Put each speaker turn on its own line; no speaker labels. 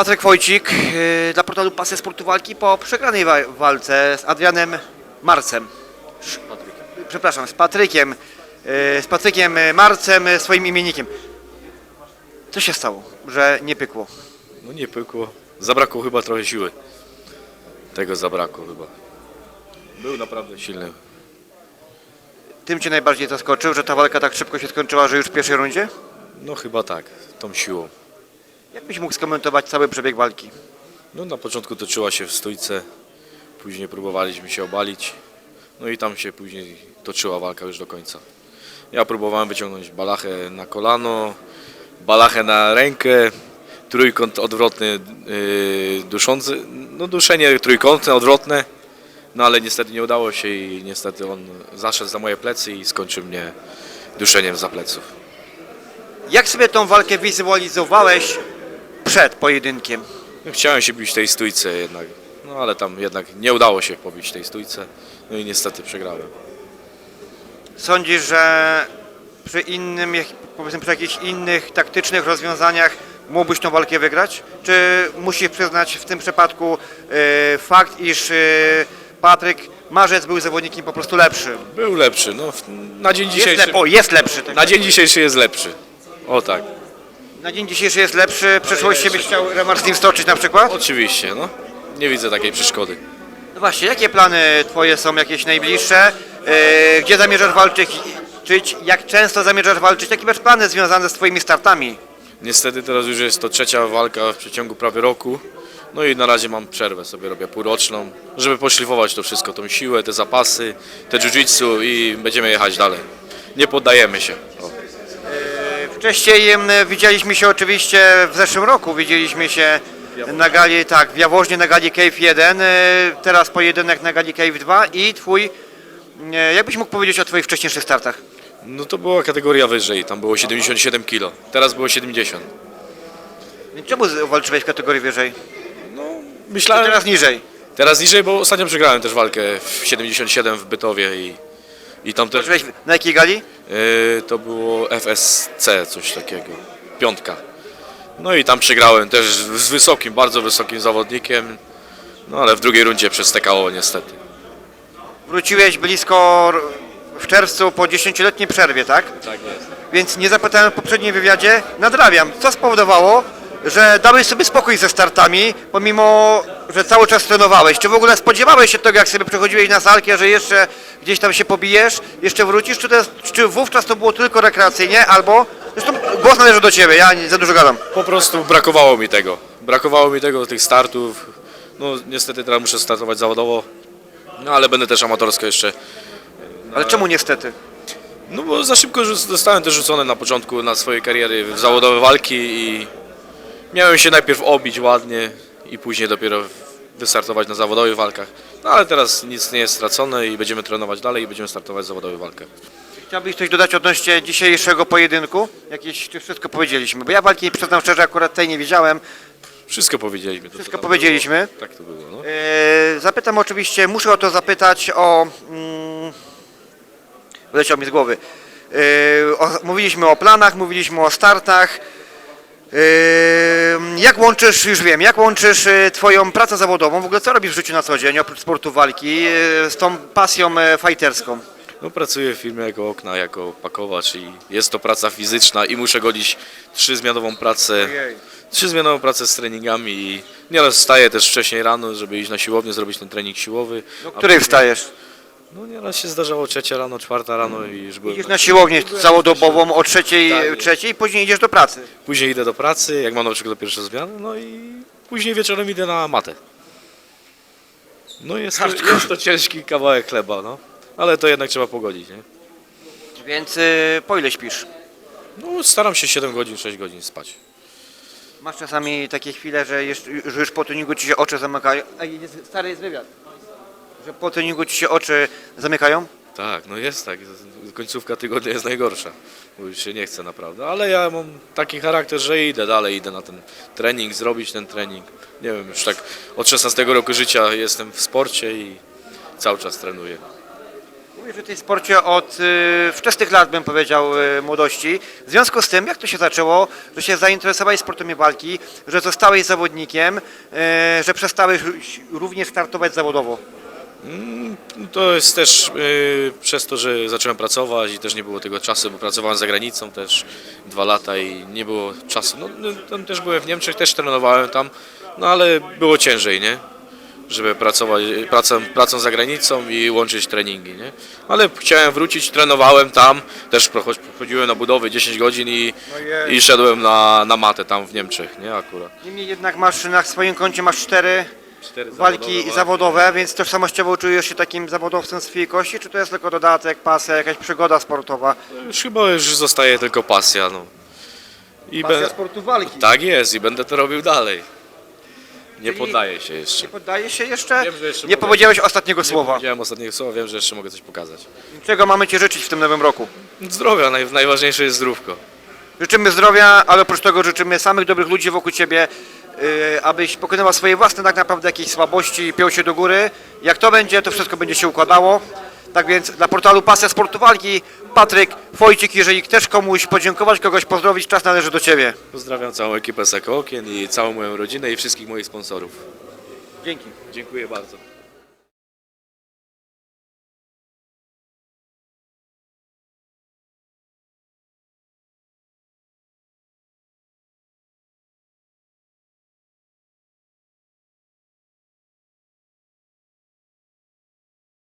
Patryk Wojcik yy, dla portalu Pasy Sportu Walki po przegranej wa- walce z Adrianem Marcem. Sz- Przepraszam, z Patrykiem. yy, Z Patrykiem Marcem, yy, swoim imiennikiem. Co się stało, że nie pykło?
No nie pykło. Zabrakło chyba trochę siły. Tego zabrakło chyba. Był naprawdę silny.
Tym cię najbardziej zaskoczył, że ta walka tak szybko się skończyła, że już w pierwszej rundzie?
No chyba tak, tą siłą.
Jak byś mógł skomentować cały przebieg walki?
No na początku toczyła się w stójce, później próbowaliśmy się obalić. No i tam się później toczyła walka już do końca. Ja próbowałem wyciągnąć balachę na kolano, balachę na rękę, trójkąt odwrotny yy, duszący, no duszenie trójkątne, odwrotne. No ale niestety nie udało się i niestety on zaszedł za moje plecy i skończył mnie duszeniem za pleców.
Jak sobie tą walkę wizualizowałeś przed pojedynkiem?
Chciałem się bić w tej stójce jednak, no ale tam jednak nie udało się pobić w tej stójce. No i niestety przegrałem.
Sądzisz, że przy innym, jak- powiedzmy przy jakichś innych taktycznych rozwiązaniach mógłbyś tą walkę wygrać? Czy musisz przyznać w tym przypadku e, fakt, iż e, Patryk Marzec był zawodnikiem po prostu lepszy?
Był lepszy, no w- na dzień
Jest,
dzisiejszy.
lep- o, jest lepszy. Tak.
Na dzień dzisiejszy jest lepszy. O tak.
Na dzień dzisiejszy jest lepszy. W przyszłości byś chciał rewanż z nim stoczyć na przykład?
Oczywiście, no. Nie widzę takiej przeszkody.
No właśnie, jakie plany twoje są jakieś najbliższe? E, Gdzie zamierzasz walczyć? Czyć? Jak często zamierzasz walczyć? Jakie masz plany związane z twoimi startami?
Niestety teraz już jest to trzecia walka w przeciągu prawie roku. No i na razie mam przerwę, sobie robię półroczną, żeby poszlifować to wszystko, tą siłę, te zapasy, te jiu-jitsu i będziemy jechać dalej. Nie poddajemy się. O.
Wcześniej widzieliśmy się oczywiście w zeszłym roku, widzieliśmy się na gali, tak, w Jaworznie na gali Cave 1, e, teraz pojedynek na gali Cave 2 i twój, e, jakbyś mógł powiedzieć o twoich wcześniejszych startach?
No to była kategoria wyżej, tam było 77 kg, teraz było 70.
Czemu walczyłeś w kategorii wyżej?
No, myślałem...
teraz niżej.
Teraz niżej, bo ostatnio przegrałem też walkę w 77 w Bytowie i, i tam też
na jakiej gali?
yy, to było FSC, coś takiego, piątka. No i tam przegrałem też z wysokim, bardzo wysokim zawodnikiem, no ale w drugiej rundzie przez TKO niestety.
Wróciłeś blisko w czerwcu po 10-letniej przerwie, tak?
Tak jest.
Więc nie zapytałem w poprzednim wywiadzie, nadrabiam. Co spowodowało, że dałeś sobie spokój ze startami, pomimo, że cały czas trenowałeś? Czy w ogóle spodziewałeś się tego, jak sobie przechodziłeś na salkę, że jeszcze gdzieś tam się pobijesz, jeszcze wrócisz, czy, to jest, czy wówczas to było tylko rekreacyjnie, albo... Zresztą głos należy do Ciebie, ja nie za dużo gadam.
Po prostu brakowało mi tego. Brakowało mi tego, tych startów. No niestety teraz muszę startować zawodowo, no ale będę też amatorsko jeszcze
Ale czemu niestety?
No bo za szybko zostałem też rzucony na początku na swojej kariery w zawodowe walki i miałem się najpierw obić ładnie i później dopiero wystartować na zawodowych walkach. No ale teraz nic nie jest stracone i będziemy trenować dalej i będziemy startować w zawodowych walkach.
Chciałbyś coś dodać odnośnie dzisiejszego pojedynku? Jakieś, czy wszystko powiedzieliśmy? Bo ja walki, przyznam szczerze, akurat tej nie widziałem.
Wszystko powiedzieliśmy. To, co
Wszystko
tam
powiedzieliśmy.
Było. Tak to było, no.
Eee, zapytam oczywiście, muszę o to zapytać o. Mm, wyleciał mi z głowy. Eee, o, mówiliśmy o planach, mówiliśmy o startach. Jak łączysz, już wiem, jak łączysz e, Twoją pracę zawodową, w ogóle co robisz w życiu na co dzień, oprócz sportu walki, e, z tą pasją e, fajterską?
no pracuję w firmie jako okna, jako pakowacz i jest to praca fizyczna i muszę godzić trzyzmianową pracę. Trzyzmianową pracę z treningami i nieraz wstaję też wcześniej rano, żeby iść na siłownię, zrobić ten trening siłowy.
O
a
której
później-
wstajesz?
No nieraz się zdarzało trzecia rano, czwarta rano i już byłem.
Idziesz na siłownię całodobową o trzeciej,
Tak
trzeciej, później idziesz do pracy.
Później idę do pracy, jak mam na przykład pierwsze zmiany, no i później wieczorem idę na matę. No jest to, jest to ciężki kawałek chleba, no. Ale to jednak trzeba pogodzić, nie?
Więc e, po ile śpisz?
No staram się 7 godzin, 6 godzin spać.
Masz czasami takie chwile, że, jeszcze, że już po treningu ci się oczy zamykają. Ej, jest, stary jest wywiad. Że po treningu ci się oczy zamykają?
Tak, no jest tak. Końcówka tygodnia jest najgorsza, bo już się nie chce naprawdę. Ale ja mam taki charakter, że idę dalej, idę na ten trening, zrobić ten trening. Nie wiem, już tak od 16 roku życia jestem w sporcie i cały czas trenuję.
Mówisz o tej sporcie od y, wczesnych lat, bym powiedział, y, młodości. W związku z tym, jak to się zaczęło, że się zainteresowałeś sportem walki, że zostałeś zawodnikiem, y, że przestałeś również startować zawodowo?
To jest też y, przez to, że zacząłem pracować i też nie było tego czasu, bo pracowałem za granicą też dwa lata i nie było czasu. No, no, tam też byłem w Niemczech, też trenowałem tam, no ale było ciężej, nie? Żeby pracować pracą, pracą za granicą i łączyć treningi, nie? Ale chciałem wrócić, trenowałem tam, też chodziłem na budowy 10 godzin i,
Ojej.
i szedłem na, na matę tam w Niemczech, nie? Akurat.
Niemniej jednak masz na swoim koncie masz cztery
Cztery
walki
zawodowe
zawodowe, więc tożsamościowo czujesz się takim zawodowcem z twojej kości, czy to jest tylko dodatek, pasja, jakaś przygoda sportowa?
Już chyba już zostaje tylko pasja, no. I
Pasja
będę-
sportu walki.
Tak jest i będę to robił dalej. Nie
Czyli-
poddaję się jeszcze.
Nie poddaje się jeszcze?
Wiem, że jeszcze
nie
mogę.
powiedziałeś ostatniego
Nie
słowa.
powiedziałem ostatniego słowa, wiem, że jeszcze mogę coś pokazać.
Czego mamy Ci życzyć w tym nowym roku?
Zdrowia, naj, najważniejsze jest zdrówko.
Życzymy zdrowia, ale oprócz tego życzymy samych dobrych ludzi wokół Ciebie, abyś pokonywał swoje własne tak naprawdę jakieś słabości i piął się do góry. Jak to będzie, to wszystko będzie się układało. Tak więc dla portalu Pasja Sportu Walki, Patryk Wojcik, jeżeli chcesz komuś podziękować, kogoś pozdrowić, czas należy do Ciebie.
Pozdrawiam całą ekipę Seko Okien i całą moją rodzinę i wszystkich moich sponsorów.
Dzięki.
Dziękuję bardzo.